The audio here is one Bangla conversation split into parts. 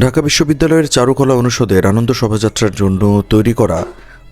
ঢাকা বিশ্ববিদ্যালয়ের চারুকলা অনুষদের আনন্দ শোভাযাত্রার জন্য তৈরি করা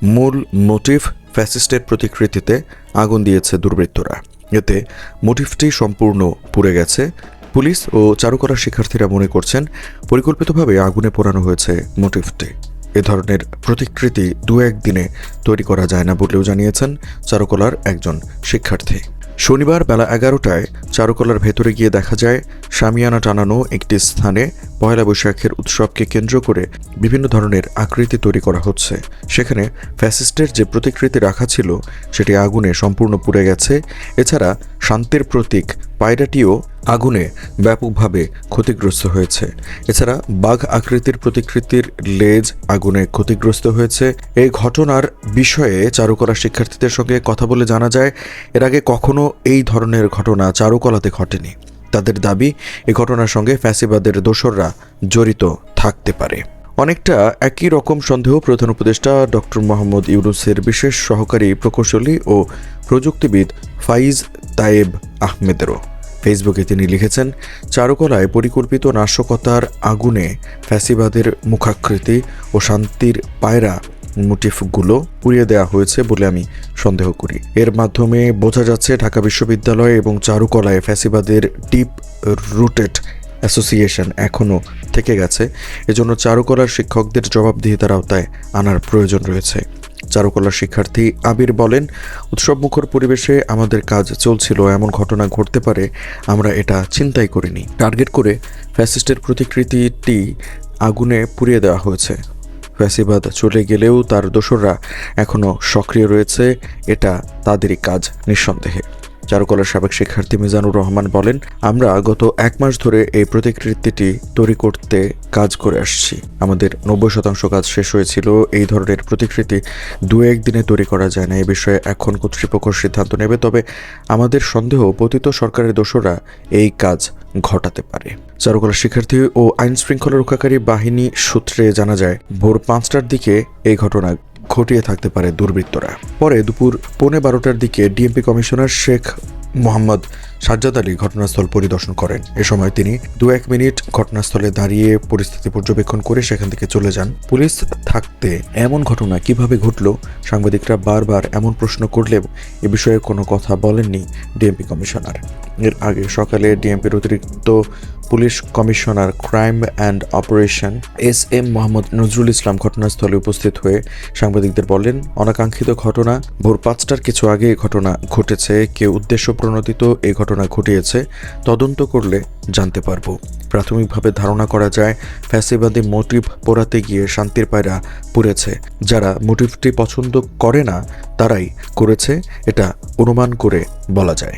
মূল মোটিভ ফ্যাসিস্টের প্রতিকৃতিতে আগুন দিয়েছে দুর্বৃত্তরা। এতে মোটিভটি সম্পূর্ণ পুড়ে গেছে। পুলিশ ও চারুকলা শিক্ষার্থীরা মনে করছেন, পরিকল্পিতভাবে আগুনে পোড়ানো হয়েছে মোটিভটি। এ ধরনের প্রতিকৃতি দু একদিনে তৈরি করা যায় না বলেও জানিয়েছেন চারুকলার একজন শিক্ষার্থী। শনিবার বেলা এগারোটায় চারুকলার ভেতরে গিয়ে দেখা যায় শামিয়ানা টানানো একটি স্থানে পয়লা বৈশাখের উৎসবকে কেন্দ্র করে বিভিন্ন ধরনের আকৃতি তৈরি করা হচ্ছে। সেখানে ফ্যাসিস্টের যে প্রতিকৃতি রাখা ছিল, সেটি আগুনে সম্পূর্ণ পুড়ে গেছে। এছাড়া শান্তির প্রতীক পায়রাটিও আগুনে ব্যাপকভাবে ক্ষতিগ্রস্ত হয়েছে। এছাড়া বাঘ আকৃতির প্রতিকৃতির লেজ আগুনে ক্ষতিগ্রস্ত হয়েছে। এই ঘটনার বিষয়ে চারুকলা শিক্ষার্থীদের সঙ্গে কথা বলে জানা যায়, এর আগে কখনো এই ধরনের ঘটনা চারুকলাতে ঘটেনি। তাদের দাবি, এ ঘটনার সঙ্গে ফ্যাসিবাদের দোসররা জড়িত থাকতে পারে। অনেকটা একই রকম সন্দেহ প্রধান উপদেষ্টা ডক্টর মোহাম্মদ ইউনুসের বিশেষ সহকারী প্রকৌশলী ও প্রযুক্তিবিদ ফাইজ তায়েব আহমেদেরও। ফেসবুকে তিনি লিখেছেন, চারুকলায় পরিকল্পিত নাশকতার আগুনে ফ্যাসিবাদের মুখাকৃতি ও শান্তির পায়রা মোটিফগুলো পুড়িয়ে দেওয়া হয়েছে বলে আমি সন্দেহ করি। এর মাধ্যমে বোঝা যাচ্ছে ঢাকা বিশ্ববিদ্যালয় এবং চারুকলায় ফ্যাসিবাদের ডিপ রুটেড অ্যাসোসিয়েশন এখনও থেকে গেছে। এজন্য চারুকলার শিক্ষকদের জবাবদিহিতার আওতায় আনার প্রয়োজন রয়েছে। চারুকলার শিক্ষার্থী আবির বলেন উৎসবমুখর পরিবেশে আমাদের কাজ চলছিল, এমন ঘটনা ঘটতে পারে, আমরা এটা চিন্তাই করিনি। টার্গেট করে ফ্যাসিস্টের প্রতিকৃতিটি আগুনে পুড়িয়ে দেওয়া হয়েছে। ফ্যাসিবাদ চলে গেলেও তার দোসররা এখনও সক্রিয় রয়েছে, এটা তাদেরই কাজ নিঃসন্দেহে। চারুকলার সাবেক শিক্ষার্থী মিজানুর রহমান বলেন, আমরা গত এক মাস ধরে এই প্রতিকৃতিটি তৈরি করতে কাজ করে আসছি। আমাদের নব্বই শতাংশ কাজ শেষ হয়েছিল। এই ধরনের প্রতিকৃতি দু একদিনে তৈরি করা যায় না। এ বিষয়ে এখন কর্তৃপক্ষ সিদ্ধান্ত নেবে। তবে আমাদের সন্দেহ, পতিত সরকারের দোষরা এই কাজ ঘটাতে পারে। চারুকলা শিক্ষার্থী ও আইন শৃঙ্খলা রক্ষাকারী বাহিনী সূত্রে জানা যায়, ভোর পাঁচটার দিকে এই ঘটনা ঘটিয়ে থাকতে পারে দুর্বৃত্তরা। পরে দুপুর পৌনে বারোটার দিকে ডিএমপি কমিশনার শেখ মোহাম্মদ সাজ্জাদ আলী ঘটনাস্থল পরিদর্শন করেন। এ সময় তিনি দু এক মিনিট ঘটনাস্থলে দাঁড়িয়ে পরিস্থিতি পর্যবেক্ষণ করে সেখান থেকে চলে যান। পুলিশ থাকতে এমন ঘটনা কীভাবে ঘটল, সাংবাদিকরা বারবার এমন প্রশ্ন করলেও এ বিষয়ে কোনো কথা বলেননি ডিএমপি কমিশনার। এর আগে সকালে ডিএমপির অতিরিক্ত police commissioner crime and operation S M Mohammad Nazrul Islam ঘটনাস্থলে উপস্থিত হয়ে সাংবাদিকদের বলেন, অনাকাঙ্ক্ষিত ঘটনা। ভোর পাঁচটার কিছু আগে ঘটনা ঘটেছে। কেউ উদ্দেশ্য প্রণোদিত এই ঘটনা ঘটিয়েছে, তদন্ত করলে জানতে পারব। প্রাথমিকভাবে ধারণা করা যায়, ফ্যাসিবাদী মোটিভ পোড়াতে গিয়ে শান্তির পায়রা পুড়েছে। যারা মোটিভটি পছন্দ করে না, তারাই করেছে, এটা অনুমান করে বলা যায়।